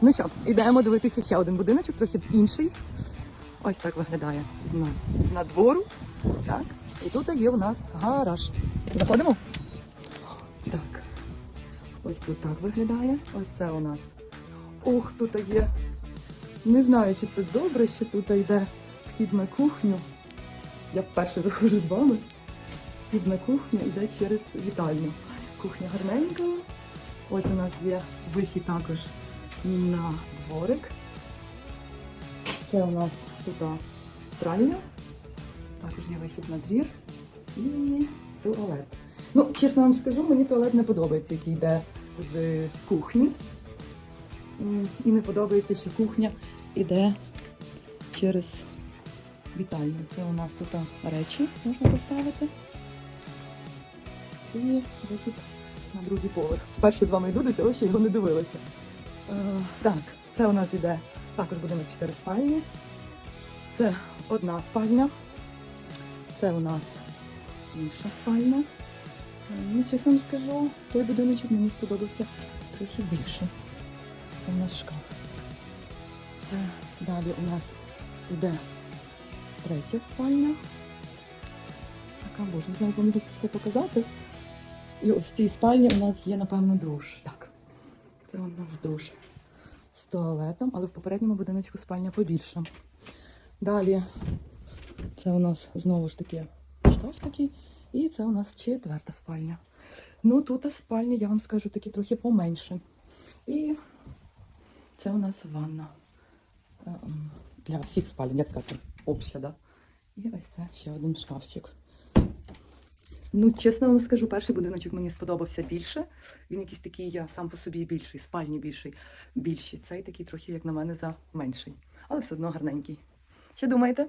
Ну що, ідемо дивитися ще один будиночок, трохи інший. Ось так виглядає з надвору. Так. І тут є у нас гараж. Заходимо? Так. Ось тут так виглядає. Ось це у нас. Ох, тут є. Не знаю, чи це добре, що тут йде вхід на кухню. Я вперше заходжу з вами. Вхід на кухню йде через вітальню. Кухня гарненька. Ось у нас є вихід також на дворик. Це у нас тут пральня. Також є вихід на двір і туалет. Ну, чесно вам скажу, мені туалет не подобається, який йде з кухні. І не подобається, що кухня йде через вітальню. Це у нас тут речі можна поставити. І вихід на другий поверх. Вперше з вами йду до цього, ще його не дивилася. Е, так, це у нас йде також будинок 4 спальні. Це одна спальня. Це у нас інша спальня. Е, Ну, чесно вам скажу, той будиночок мені сподобався трохи більше. Це у нас шкаф. Е, Далі у нас йде третя спальня. Така, боже, не знаю, вам тут все показати. І ось в цій спальні у нас є, напевно, душ. Так, це у нас душ з туалетом, але в попередньому будиночку спальня побільше. Далі це у нас знову ж таки шкаф такий. І це у нас четверта спальня. Ну, тут спальні, я вам скажу, такі трохи поменше. І це у нас ванна. Ем, Для всіх спалень, як сказати, обща, да? І ось це ще один шкафчик. Ну, чесно вам скажу, перший будиночок мені сподобався більше. Він якийсь такий, я сам по собі більший, спальні більший, більші. Цей такий трохи, як на мене, за менший. Але все одно гарненький. Що думаєте?